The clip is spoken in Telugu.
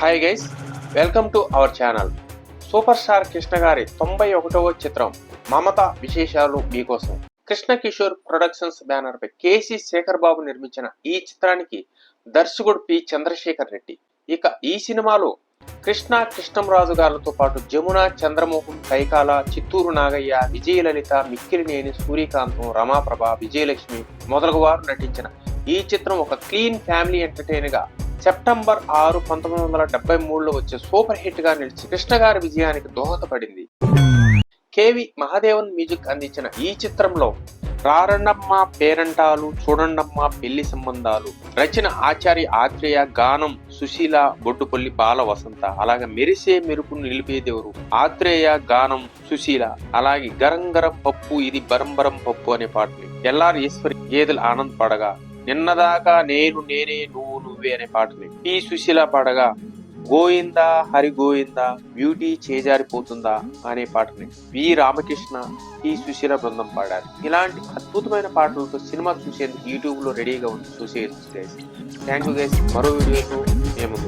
Hi guys welcome to our channel super star Krishna garu తొంభై ఒకటవ చిత్రం మమత విశేషాలు మీకోసం. కృష్ణ కిషోర్ ప్రొడక్షన్స్ బ్యానర్ పై కేసీ శేఖర్ బాబు నిర్మించిన ఈ చిత్రానికి దర్శకుడు పి చంద్రశేఖర్ రెడ్డి. ఇక ఈ సినిమాలో కృష్ణ కృష్ణంరాజు గారితో పాటు జమున చంద్రమోహన్ కైకాల చిత్తూరు నాగయ్య విజయలలిత మిక్కిలినేని సూర్యకాంతం రమాప్రభ విజయలక్ష్మి మొదలగు వారు నటించిన ఈ చిత్రం ఒక క్లీన్ ఫ్యామిలీ ఎంటర్టైన్గా సెప్టెంబర్ ఆరు పంతొమ్మిది వందల డెబ్బై మూడులో వచ్చే సూపర్ హిట్గా నిలిచి కృష్ణ గారి విజయానికి దోహదపడింది. కేవి మహాదేవన్ మ్యూజిక్ అందించిన ఈ చిత్రంలో రారణమ్మ పేరంటాలు చూడండమ్మ పెళ్ళి సంబంధాలు రచన ఆచార్య ఆత్రేయ గానం సుశీల బొడ్డుపల్లి బాల వసంత అలాగే మెరిసే మెరుపును నిలిపేదేవరు ఆత్రేయ గానం సుశీల అలాగే గరం గరం పప్పు ఇది బరంబరం పప్పు అనే పాటని ఎల్ఆర్ ఈశ్వరి గేదెలు ఆనంద్ పడగా నిన్నదాకా నేను నేనే నువ్వు నువ్వే అనే పాటని పి సుశీల పాడగా గోయిందా హరి గోయిందా బ్యూటీ చేజారిపోతుందా అనే పాటని వి. రామకృష్ణ ఈ సుశీల బృందం పాడారు. ఇలాంటి అద్భుతమైన పాటలతో సినిమా చూసేందుకు యూట్యూబ్లో రెడీగా ఉంది చూసేయచ్చు గైస్ థ్యాంక్ యూ గైస్ మరో వీడియోతో మేము